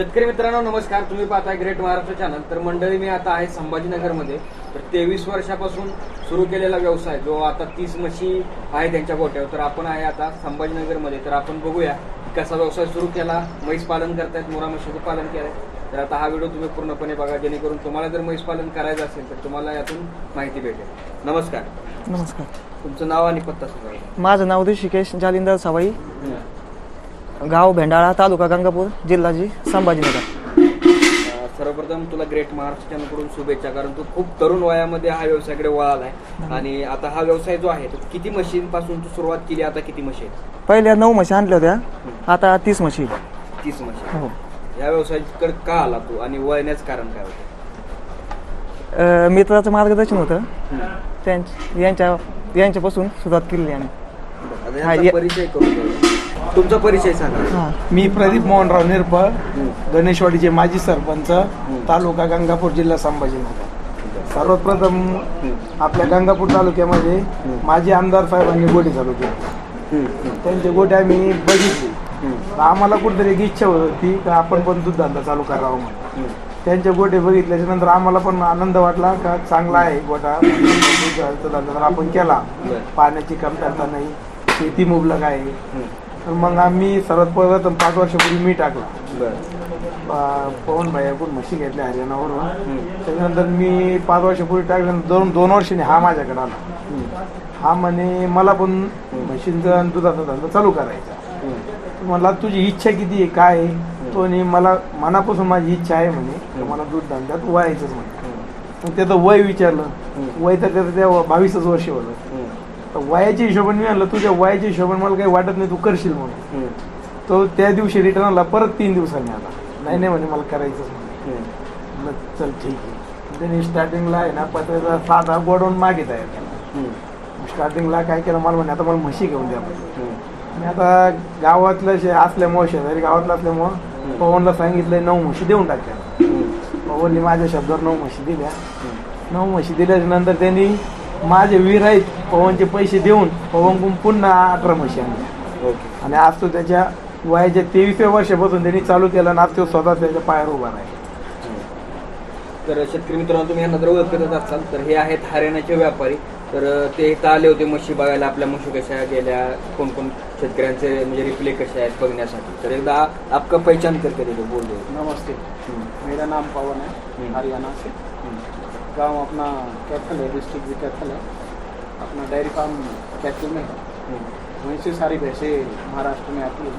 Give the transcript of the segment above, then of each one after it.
शेतकरी मित्रांनो नमस्कार. तुम्ही पाहताय ग्रेट महाराष्ट्र चॅनल तर मंडळी मी आता आहे संभाजीनगरमध्ये. तर तेवीस वर्षापासून सुरू केलेला व्यवसाय जो आता तीस म्हशी आहे त्यांच्या गोट्यावर तर आपण आहे आता संभाजीनगरमध्ये. तर आपण बघूया कसा व्यवसाय सुरू केला म्हैस पालन करतायत मोरा म्हशीचं पालन केलंय. तर आता हा व्हिडिओ तुम्ही पूर्णपणे बघा जेणेकरून तुम्हाला जर म्हैस पालन करायचं असेल तर तुम्हाला यातून माहिती भेटेल. नमस्कार. नमस्कार. तुमचं नाव आणि पत्ता सांगा. माझं नाव ऋषिकेश जालिंदर सवाई. गाव भेंडाळा तालुका गंगापूर जिल्हा जी संभाजीनगर. अ, सर्वप्रथम तुला ग्रेट महाराष्ट्र चॅनलकडून शुभेच्छा कारण तू खूप तरुण वयामध्ये हा व्यवसायाकडे वळालाय आणि आता हा व्यवसाय जो आहे तो किती मशीनपासून तू सुरुवात केली आता किती मशीन? पहिल्या नऊ म्हशी आणल्या होत्या आता तीस म्हशी तीस मशीन. हो. या व्यवसायाकडे का आला तू आणि वळण्याचं कारण काय होतं? अं, मित्राचं मार्गदर्शन होतं. त्यांच यांच्या यांच्यापासून सुरुवात केली आम्ही. आता याचा या- परिचय करून. तुमचा परिचय सांगा. हां. मी प्रदीप मोहनराव निरपळ गणेशवाडीचे माजी सरपंच तालुका गंगापूर जिल्हा संभाजीनगर. सर्वप्रथम आपल्या गंगापूर तालुक्यामध्ये माजी आमदार साहेबांनी गोटे चालू केले. त्यांचे गोटे आम्ही बघितले. तर आम्हाला कुठेतरी एक इच्छा होती का आपण पण दूध धंदा चालू करावा म्हणून. त्यांचे गोटे बघितल्याच्या नंतर आम्हाला पण आनंद वाटला का चांगला आहे गोटा. दूध धंदा जर आपण केला बरं. पाण्याची कमतरता नाही. शेती मुबलक आहे. तर मग आम्ही सर्वात प्रथम पाच वर्षापूर्वी मी टाकला. पवन भाईकडून म्हशी घेतल्या हरियाणावरून. त्याच्यानंतर मी पाच वर्षापूर्वी टाकल्यानंतर दोन दोन वर्षांनी हा माझ्याकडे आला. हा म्हणे मला पण म्हशींचा आणि दुधाचा धंदा चालू करायचा म्हणला तुझी इच्छा किती आहे? काय आहे? तो म्हणे मला मनापासून माझी इच्छा आहे म्हणे. मला दूध धंद्यात व्हायचंच म्हणे. मग त्याचं वय विचारलं. वय तर त्याचं त्या बावीसच वर्ष होतं. वयाच्या हिशोबाने मी म्हणलं तुझ्या वयाच्या हिशोबाने मला काही वाटत नाही तू करशील म्हणून. तो त्या दिवशी रिटर्न आला परत तीन दिवसांनी आला. नाही नाही म्हणे मला करायचंच म्हणे चल ठीक आहे. त्यांनी स्टार्टिंगला आहे ना पत्र्याचा साधा गोडवून मागे तयार केला स्टार्टिंगला काय केलं मला म्हणे आता मला म्हशी घेऊन द्या. आणि आता गावातलं असल्यामुळं शेजारी गावातलं असल्यामुळं पवनला सांगितलं नऊ म्हशी देऊन टाकल्या पवनने माझ्या शब्दावर नऊ म्हशी दिल्या. नऊ म्हशी दिल्याच्या नंतर त्यांनी माझे वीर आहेत पवनचे पैसे देऊन पवनकडून पुन्हा अठरा म्हशी आणल्या. ओके. आणि आज तो त्याच्या वयाच्या तेवीसव्या वर्षापासून त्यांनी चालू केलं आणि आज तो स्वतः त्याच्या पायावर उभा आहे तर शेतकरी मित्रांनो तुम्ही यांना जर ओळखतच असाल तर हे आहेत हरियाणाचे व्यापारी. तर ते इथं आले होते म्हशी बघायला आपल्या म्हशी कशा गेल्या कोण कोण शेतकऱ्यांचे म्हणजे रिप्ले कसे आहेत बघण्यासाठी. तर एकदा आपका पहचान करके देखो बोल दो. नमस्ते. मेरा नाम पवन है हम्म। हरियाणा से. गाँव अपना कैथल है डिस्ट्रिक्ट भी कैथल है। अपना डेयरी फार्म कैथल में है। वहीं से सारी भैंसें महाराष्ट्र में आती है।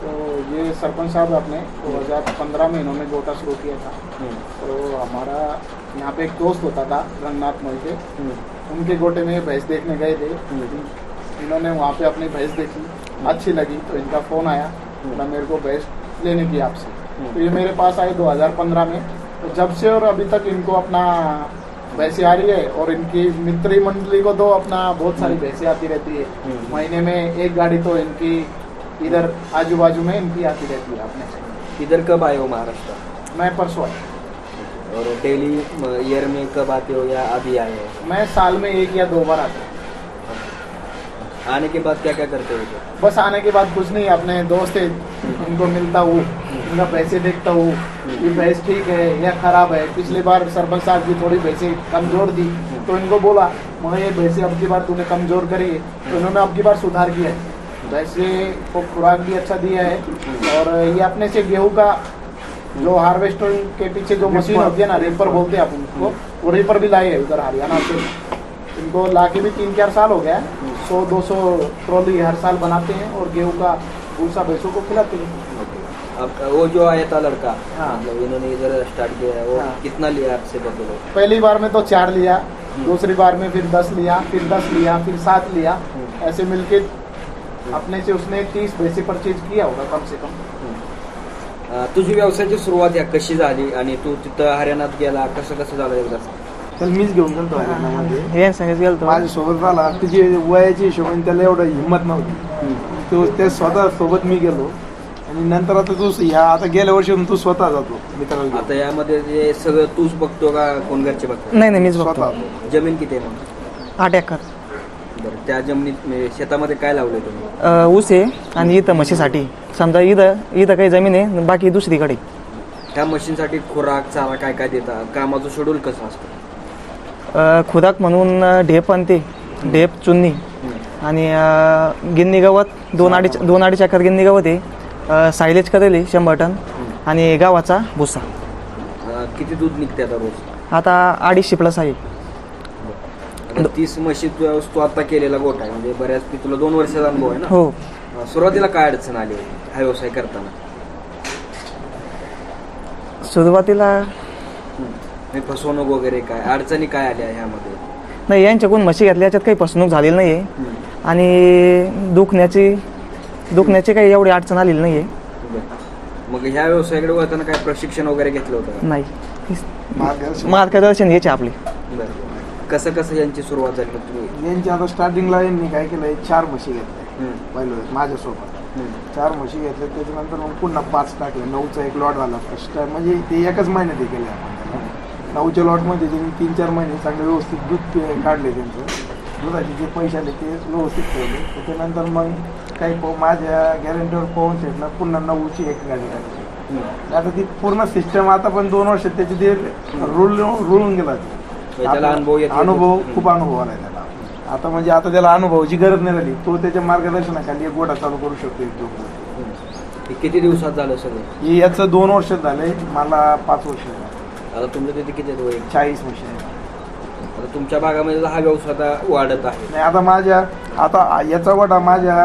तो ये सरपंच साहब अपने 2015 में इन्होंने गोटा शुरू किया था। तो हमारा यहाँ पे एक दोस्त होता था, रंगनाथ मोहिते उनके गोटे में भैंस देखने गए थे। इन्होंने वहाँ पे अपनी भैंस देखी। अच्छी लगी तो इनका फ़ोन आया, बोला, मेरे को भैंस लेने की आपसे। तो ये मेरे पास आए 2015 में। तो जब से और अभी तक इनको अपना भैंसे आ रही है और इनकी मित्री मंडली को तो अपना बहुत सारी भैंसें आती रहती है। महीने में एक गाड़ी तो इनकी इधर आजू बाजू में इनकी आती रहती है अपने इधर कब आए हो महाराष्ट्र? मैं परसों आया। और डेली ईयर में कब आते हो या अभी आए हो? मैं साल में एक या दो बार आता हूँ। आने के बाद क्या क्या करते हो बस आने के बाद कुछ नहीं अपने दोस्त है उनको मिलता हूँ उनका पैसे देखता हूँ ये भैंस ठीक है या खराब है। पिछली बार सरपंच साहब की थोड़ी भैंसे कमज़ोर दी तो इनको बोला मैं ये भैंसे अब की बार तूने कमज़ोर करी है। तो इन्होंने अब की बार सुधार किया है। भैंसे को खुराक भी अच्छा दिया है और ये अपने से गेहूँ का जो हार्वेस्टर के पीछे जो मशीन होती है ना रेपर बोलते हैं अपन उसको वो रेपर भी लाए है उधर हरियाणा से। इनको ला के भी तीन चार साल हो गया सौ दो सौ ट्रॉली हर साल बनाते हैं और गेहूं का भूसा भैंसों को खिलाते हैं। अब वो जो आया था लड़का हाँ। मतलब इन्होंने इधर स्टार्ट किया है वो हाँ। कितना लिया आपसे बदलो? पहली बार में तो चार लिया दूसरी बार में फिर दस लिया फिर दस लिया फिर सात लिया। ऐसे मिलके अपने से उसने तीस भैंसे परचेज किया होगा कम से कम। तुझी व्यवसायाची सुरुवात या कशी झाली आणि तू तिथं हरियाणात गेला कसं कसं झालं एकदा तर मीच घेऊन गेलो हरियाणामध्ये यांच्या संगत गेलो माझ्या सोबत आला त्याची वयाची हिशोबाने त्याला एवढं हिंमत नव्हती. तो त्या स्वतः सोबत मी गेलो. आणि नंतर आता तू ह्या आता गेल्या वर्षी तू स्वतः जातो मित्राला. आता यामध्ये जे सगळं तूच बघतो का कोण घरचे बघतो नाही नाही मीच बघतो. स्वतः. जमीन किती आहे मग? आठ एकर. बरं त्या जमिनीत म्हणजे शेतामध्ये काय लावलंय तुम्ही? अ, ऊस आहे आणि इथं म्हशीसाठी. समजा इथं इथं काही जमीन आहे बाकी दुसरीकडे. त्या मशीनसाठी खुराक चारा काय काय देता कामाचं शेड्यूल कसं असतं? खुराक म्हणून ढेप आणते ढेप चुन्नी. आणि गिन्नी गवत दोन अडीच दोन अडीच एकर गिन्नी गवत आहे. सायलेज करेल शंभर टन. आणि गावाचा भुसा. किती दूध निघते आता रोज? आता अडीचशे प्लस आहे. तीस म्हशी तू आता केलेला गोठा आहे. म्हणजे बऱ्याच तुला दोन वर्षाचा अनुभव आहे ना? हो. सुरुवातीला काय अडचण आली हा व्यवसाय करताना? सुरुवातीला म्हणजे फसवणूक वगैरे काय? अडचणी काय आल्या ह्यामध्ये? नाही यांच्याकडून म्हशी घेतल्या याच्यात काही फसवणूक झालेली नाही आहे आणि दुखण्याची दुखण्याची काही एवढी अडचण आलेली नाही आहे बरं. मग ह्या व्यवसायाकडे वळताना काय प्रशिक्षण वगैरे घेतलं होतं? नाही. मार्गदर्शन. मार्गदर्शन घ्यायचे आपले. बरं. कसं कसं यांची सुरुवात झाली मग तुम्ही? यांची आता स्टार्टिंगला यांनी काय केलंय चार म्हशी घेतल्या. हम्म, पहिलं माझ्यासोबत. हम्म, चार म्हशी घेतल्या त्याच्यानंतर मग पुन्हा पाच टाकले नऊचा एक लॉट झाला फर्स्ट टाइम म्हणजे ते एकच महिन्यात हे केले. नऊच्या लॉटमध्ये त्यांनी तीन चार महिने चांगले व्यवस्थित दूध पे- काढले त्यांचं. दुधाचे जे पैसे आले ते व्यवस्थित ठेवले. त्याच्यानंतर मग काही माझ्या गॅरंटीवर पाहून सेटला पुन्हा नऊची एक गाडी हम्म. आता ती पूर्ण सिस्टम आता पण दोन वर्षात त्याची ते रुळ रुळून गेला. ते. त्याला अनुभव. खूप अनुभव आलाय त्याला. आता म्हणजे आता त्याला अनुभवाची गरज नाही राहिली. तो त्याच्या मार्गदर्शनाखाली एक गोडा चालू करू शकतो एक किती दिवसात झालं सगळं? हे याचं दोन वर्ष झालंय. मला पाच वर्ष झाले. आता तुमचं तिथे किती आहेत वय? चाळीस वर्ष. आहे. आता तुमच्या भागामध्ये हा व्यवसाय आता वाढत आहे. नाही आता माझ्या आता याचा गोटा माझ्या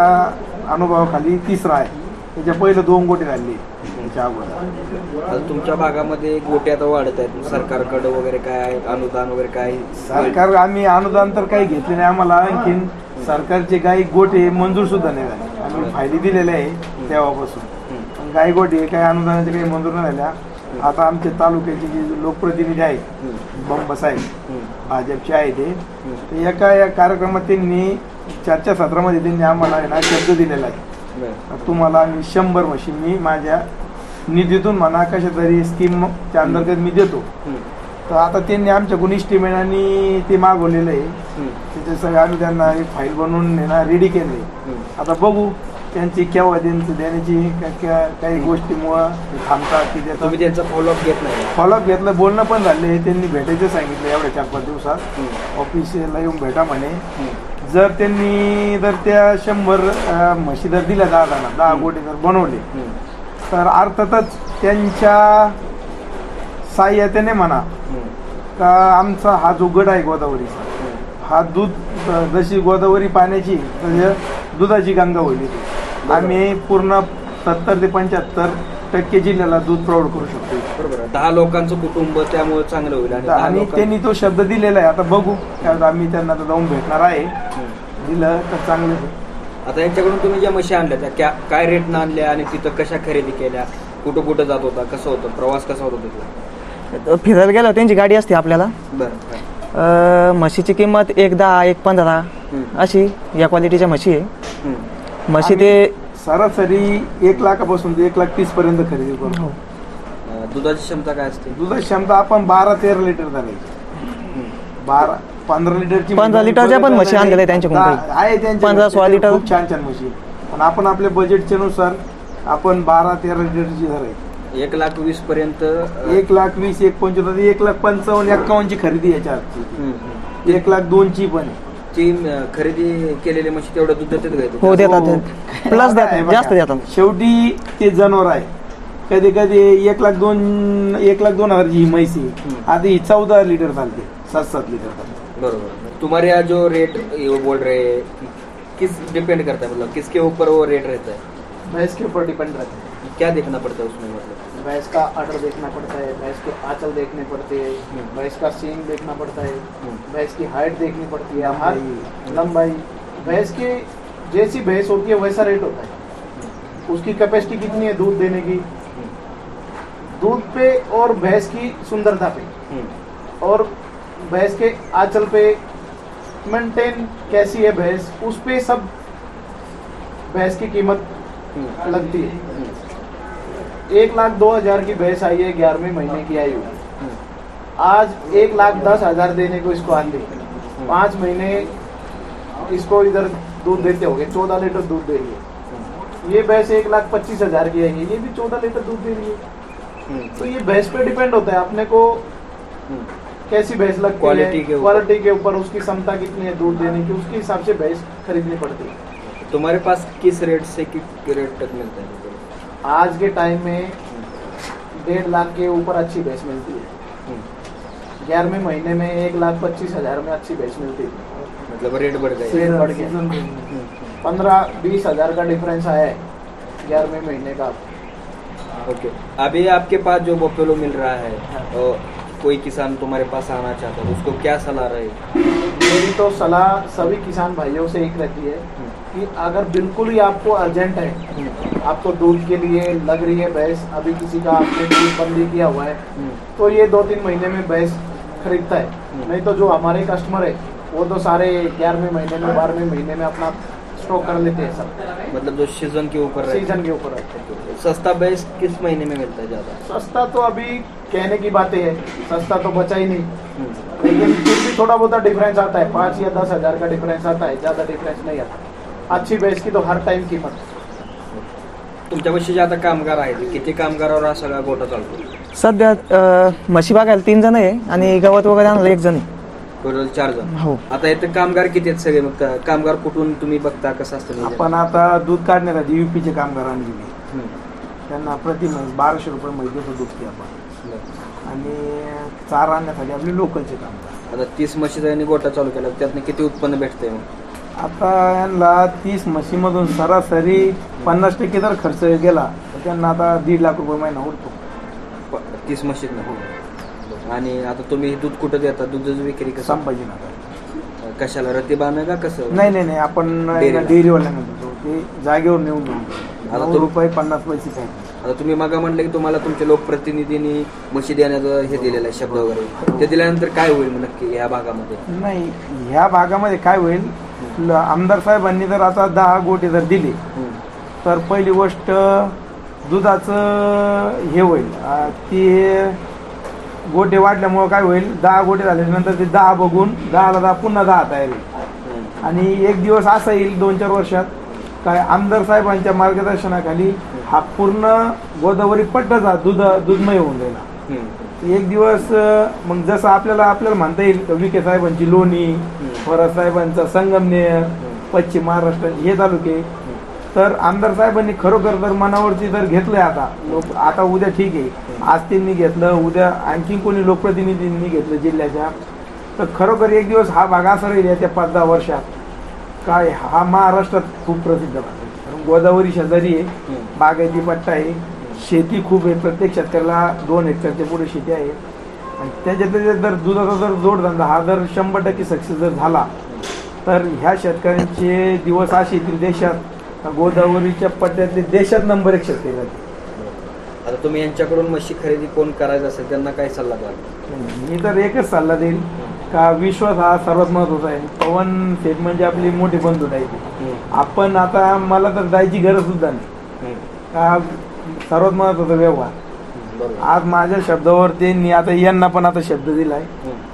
अनुभवाखाली तिसरा आहे. त्याच्या पहिलं दोन गोटे झाले त्याच्या अगोदर. आता तुमच्या भागामध्ये गोटे आता वाढत आहेत. सरकारकडे वगैरे काय आहे? अनुदान वगैरे काय? सरकार आम्ही अनुदान तर काही घेतले नाही. आम्हाला आणखीन सरकारचे काही गोटे मंजूर सुद्धा नाही झाले. आम्ही फायदे दिलेले आहे तेव्हापासून. पण काही गोटे काही अनुदानाचे काही मंजूर नाही झाल्या. आता आमच्या तालुक्याचे जे लोकप्रतिनिधी आहेत हम्म. बंब साहेब हम्म. भाजपचे आहे ते एका या कार्यक्रमात त्यांनी चर्चासत्रामध्ये त्यांनी आम्हाला शब्द दिलेला आहे. तुम्हाला आम्ही शंभर मशीन मी माझ्या निधीतून म्हणा कशा तरी स्कीमच्या अंतर्गत मी देतो. तर आता त्यांनी इस्टिमेट आणि ते मागवलेलं आहे हम्म. त्याचे सगळं आम्ही त्यांना एक फाईल बनवून रेडी केले. आता बघू त्यांची केव्हा त्यांचं देण्याची काही गोष्टीमुळं थांबतात की तुम्ही त्याचा त्यांचा फॉलोअप घेत नाही फॉलोअप घेतलं बोलणं पण झाले त्यांनी भेटायचं सांगितलं एवढ्या चार पाच दिवसात. ऑफिसला येऊन भेटा म्हणे. जर त्यांनी जर त्या शंभर म्हशी जर दिल्या दहा जणांना दहा. गोटे जर बनवले. तर अर्थातच त्यांच्या साह्यतेने म्हणा. का आमचा हा जो गड आहे गोदावरीचा. हा दूध जशी गोदावरी पाण्याची तशी दुधाची गंगा होईल. आम्ही पूर्ण सत्तर ते पंच्याहत्तर टक्के जिल्ह्याला दूध प्रौढ करू शकतो. बरोबर. दहा लोकांचं कुटुंब त्यामुळे चांगलं होईल आणि दहा आणि लोकां- त्यांनी तो शब्द दिलेला आहे. आता बघू. त्यावेळेस आम्ही त्यांना आता जाऊन भेटणार आहे. दिलं तर चांगलं आता यांच्याकडून तुम्ही ज्या म्हशी आणल्या त्या क्या काय रेटनं आणल्या आणि तिथं कशा खरेदी केल्या? कुठं कुठं जात होता? कसं होतं? प्रवास कसा होता तिथला? फिरायला गेलो त्यांची गाडी असते आपल्याला. बरं अ, म्हशीची किंमत एक दहा एक पंधरा हम्म. अशी या क्वालिटीच्या म्हशी आहे. हम्म. म्हशी ते सरासरी एक लाखापासून ते एक लाख तीस पर्यंत खरेदी करतो हो. अं, दुधाची क्षमता काय असते दुधाची क्षमता आपण बारा तेरा लिटर झाली बारा पंधरा लिटरची पंधरा लिटरच्या पण म्हशी आणलेल्या आहेत त्यांच्याकडून दहा- काही. आहे त्यांच्या पंधरा, सोळा लिटर. खूप छान छान म्हशी पण आपण आपल्या बजेटच्या नुसार आपण बारा तेरा लिटरची धरायची एक लाख वीस पर्यंत अं, एक लाख वीस एक पंचवीस एक लाख पंचावन्न एक्कावन्नची खरेदी याच्या आजची हम्म, हम्म. एक लाख दोनची पण आहे. ती खरेदी केलेली म्हशी तेवढं दूध देतात हो ते? देतात हो. प्लस आहे देतात जास्त देतात. शेवटी ते जनावर आहे. कधी कधी एक लाख दोन एक लाख दोन हजारची ही म्हैस ही चौदा लिटर चालते सात सात लिटर चालते. बरोबर. तुम्हारे यहाँ जो रेट ये बोल रहे हैं किस डिपेंड करता है मतलब किसके ऊपर वो रेट रहता है? भैंस के ऊपर डिपेंड रहता है। क्या देखना पड़ता है उसमें मतलब? भैंस का आर्डर देखना पड़ता है भैंस के आंचल देखने पड़ते हैं हम्म। भैंस का सींग देखना पड़ता है हम्म। भैंस की हाइट देखनी पड़ती है हर लंबाई। भैंस की जैसी भैंस होती है वैसा रेट होता है। उसकी कैपेसिटी कितनी है दूध देने की? दूध पे और भैंस की सुंदरता पे। हम्म, और भैंस के आंचल पे मेंटेन कैसी है भैंस उस पे सब भैंस की कीमत हम्म, लगती है। एक लाख दो हज़ार की भैंस आई है ग्यारहवें महीने की आई हुई हम्म, आज एक लाख दस हज़ार देने को इसको हैं पाँच महीने इसको इधर दूध देते होगे चौदह लीटर दूध दे रही है। ये भैंस एक लाख पच्चीस हज़ार की आई है ये भी चौदह लीटर दूध दे रही है। तो ये भैंस पे डिपेंड होता है अपने को. कैसी भैंस लगती है क्वालिटी के ऊपर उसकी क्षमता कितनी है दूध देने की उसके हिसाब से भैंस खरीदनी पड़ती है। तुम्हारे पास किस रेट से किस रेट तक मिलता है? आज के टाइम में डेढ़ लाख के ऊपर अच्छी भैंस मिलती है। हम्म. ग्यारहवें महीने में एक लाख पच्चीस हज़ार में अच्छी भैंस मिलती है। मतलब रेट बढ़ गए रेट बढ़ गया। पंद्रह बीस हज़ार का डिफरेंस आया है ग्यारहवें महीने का। ओके अभी आपके पास जो बफेलो मिल रहा है और कोई किसान तुम्हारे पास आना चाहता है उसको क्या सलाह रहेगी मेरी तो सलाह सभी किसान भाइयों से एक रहती है। कि अगर बिल्कुल ही आपको अर्जेंट है आपको दूध के लिए लग रही है भैंस अभी किसी का आपने दूध बंदी किया हुआ है तो ये दो तीन महीने में भैंस खरीदता है। नहीं तो जो हमारे कस्टमर है वो तो सारे ग्यारहवें महीने में बारहवें महीने में अपना स्टॉक कर लेते हैं सब। मतलब जो सीज़न के ऊपर सीज़न के ऊपर। सस्ता बेस किस महीने में मिलता है ज़्यादा? सस्ता तो अभी कहने की बातें है सस्ता तो बचा ही नहीं. लेकिन फिर भी थोड़ा बहुत डिफरेंस आता है पाँच या दस हज़ार का डिफरेंस आता है ज़्यादा डिफरेंस नहीं आता। अच्छी भैंस की तो हर टाइम कीमत तुमच्यापाशी जे आता कामगार आहेत. किती कामगारावर हा सगळा गोटा चालतो? सध्या अ, म्हशी बघायला तीन जण आहे आणि गवत वगैरे आणायला एक जण आहे. टोटल चार जण. हो. आता इथे कामगार किती आहेत सगळे? मग का- कामगार कुठून तुम्ही बघता? कसं असतं नियोजन? आपण आता दूध काढण्यासाठी युपीचे कामगार आणलेले हम्म. त्यांना प्रति म्हैस बाराशे रुपये महिन्याचं दूध की आपण. बरं. आणि चारा आणण्यासाठी आपले लोकलचे कामगार. आता तीस म्हशीचा यांनी गोटा चालू केला त्यातनं किती उत्पन्न भेटतंय मग? आता यांना तीस म्हशीमधून सरासरी पन्नास टक्के जर खर्च गेला. तर त्यांना आता दीड लाख रुपये महिना उरतो. प- तीस म्हशीत आणि आता तुम्ही दूध कुठं देता? दूध विक्री कसं? संभाजीनगर. कशाला? रतीबानं का कसं? नाही नाही नाही. आपण डेअरीला. डेअरीवाल्यांना देतो. ते जागेवर नेऊन देऊ आता नऊ तो- रुपये पन्नास पैसे सांगितले आता तुम्ही मगा म्हणलं की तुम्हाला तुमच्या लोकप्रतिनिधींनी म्हशी देण्याचं हे दिलेलं आहे शब्द वगैरे. ते दिल्यानंतर काय होईल मग नक्की या भागामध्ये? नाही ह्या भागामध्ये काय होईल? ल- आमदार साहेबांनी जर आता दहा गोटे जर दिले. तर पहिली गोष्ट दुधाचं हे होईल अं, ते गोटे वाढल्यामुळं काय होईल दहा गोटे झाल्यानंतर ते दहा बघून दहाला दहा पुन्हा दहा तयार होईल. आणि एक दिवस असा येईल दोन चार वर्षात काय आमदार साहेबांच्या मार्गदर्शनाखाली हा पूर्ण गोदावरी पट्टाचा दूध दूधमय होऊन जाईल हम्म. एक दिवस मग जसं आपल्याला आपल्याला म्हणता येईल का विखे साहेबांची लोणी थोरात साहेबांचा संगमनेर पश्चिम महाराष्ट्र हे तालुके. तर आमदार साहेबांनी खरोखर जर मनावरती जर घेतलंय आता. लोक आता उद्या ठीक आहे. आज त्यांनी घेतलं उद्या आणखीन कोणी लोकप्रतिनिधींनी घेतलं जिल्ह्याच्या. तर खरोखर एक दिवस हा भाग असा राहील येत्या पाच दहा वर्षात. काय हा महाराष्ट्रात खूप प्रसिद्ध भाग आहे. गोदावरी शेजारी आहे. बागायती पट्टा आहे. शेती खूप आहे. प्रत्येक शेतकऱ्याला दोन हेक्टरच्या पुढे शेती आहे. आणि त्याच्यात जर दुधाचा जर जोडधंदा हा जर शंभर टक्के सक्सेस जर झाला तर ह्या शेतकऱ्यांचे दिवस असे येतील देशात गोदावरीच्या पट्ट्यातले देशात नंबर एक शेतकरी. आता तुम्ही यांच्याकडून म्हशी खरेदी कोण करायचं असेल त्यांना काय सल्ला द्याल? मी तर एकच सल्ला देईल का विश्वास हा सर्वात महत्त्वाचा आहे. पवन शेठ म्हणजे आपली मोठी बंधू आहे. आपण आता मला तर जायची गरज सुद्धा नाही. का सर्वात महत्त्वाचा व्यवहार. आज माझ्या शब्दावर त्यांनी आता यांना पण आता शब्द दिलाय.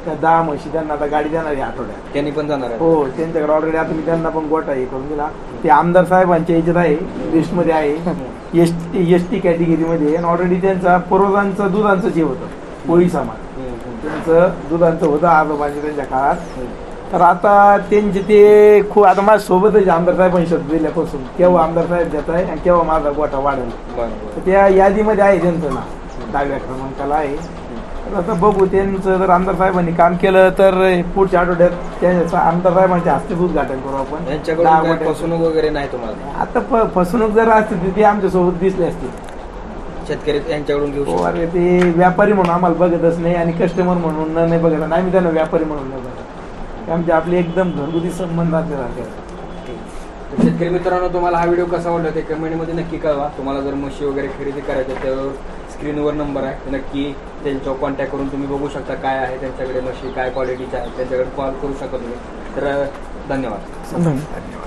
का दहा म्हशी त्यांना आता गाडी देणार आहे आठवड्यात. त्यांनी पण जाणार हो त्यांच्याकडे ऑलरेडी आता मी त्यांना पण गोटा हे करून दिला. ते आमदार साहेबांच्या याच्यात आहे लिस्टमध्ये आहे. एस एस टी कॅटेगरीमध्ये आणि ऑलरेडी त्यांचा पूर्वजांचं दुधांचं जे होतं. हम्म, हम्म. त्यांचं दुधांचं होतं आजोबांच्या त्यांच्या काळात. तर आता त्यांचे ते खूप आता माझ्या सोबतच आमदार साहेबांनी शब्द दिल्यापासून केव्हा आमदार साहेब देत आहे आणि केव्हा माझा गोटा वाढेल. तर त्या यादीमध्ये आहे त्यांचं नाव. दहाव्या क्रमांकाला आहे. तर आता बघू त्यांचं जर आमदार साहेबांनी काम केलं तर पुढच्या आठवड्यात त्यांच्या आमदार साहेबांच्या हस्ते उद्घाटन करू आपण. फसवणूक वगैरे नाही तुम्हाला? आता फ- फसवणूक जर असती तर ती आमच्यासोबत दिसली असती. शेतकरी यांच्याकडून घेऊ हो अरे ते व्यापारी म्हणून आम्हाला बघतच नाही आणि कस्टमर म्हणून नाही बघत नाही मी त्यांना व्यापारी म्हणून नाही बघत. ते आमचे आपले एकदम घरगुती संबंध. तर शेतकरी मित्रांनो तुम्हाला हा व्हिडिओ कसा वाटला ते कमेंटमध्ये नक्की कळवा. तुम्हाला जर म्हशी वगैरे खरेदी करायचं आहे, त्यावर स्क्रीनवर नंबर आहे. नक्की त्यांच्यावर कॉन्टॅक्ट करून तुम्ही बघू शकता काय आहे त्यांच्याकडे म्हशी काय क्वालिटीच्या आहेत त्यांच्याकडे कॉल करू शकता तुम्ही तर धन्यवाद. धन्यवाद.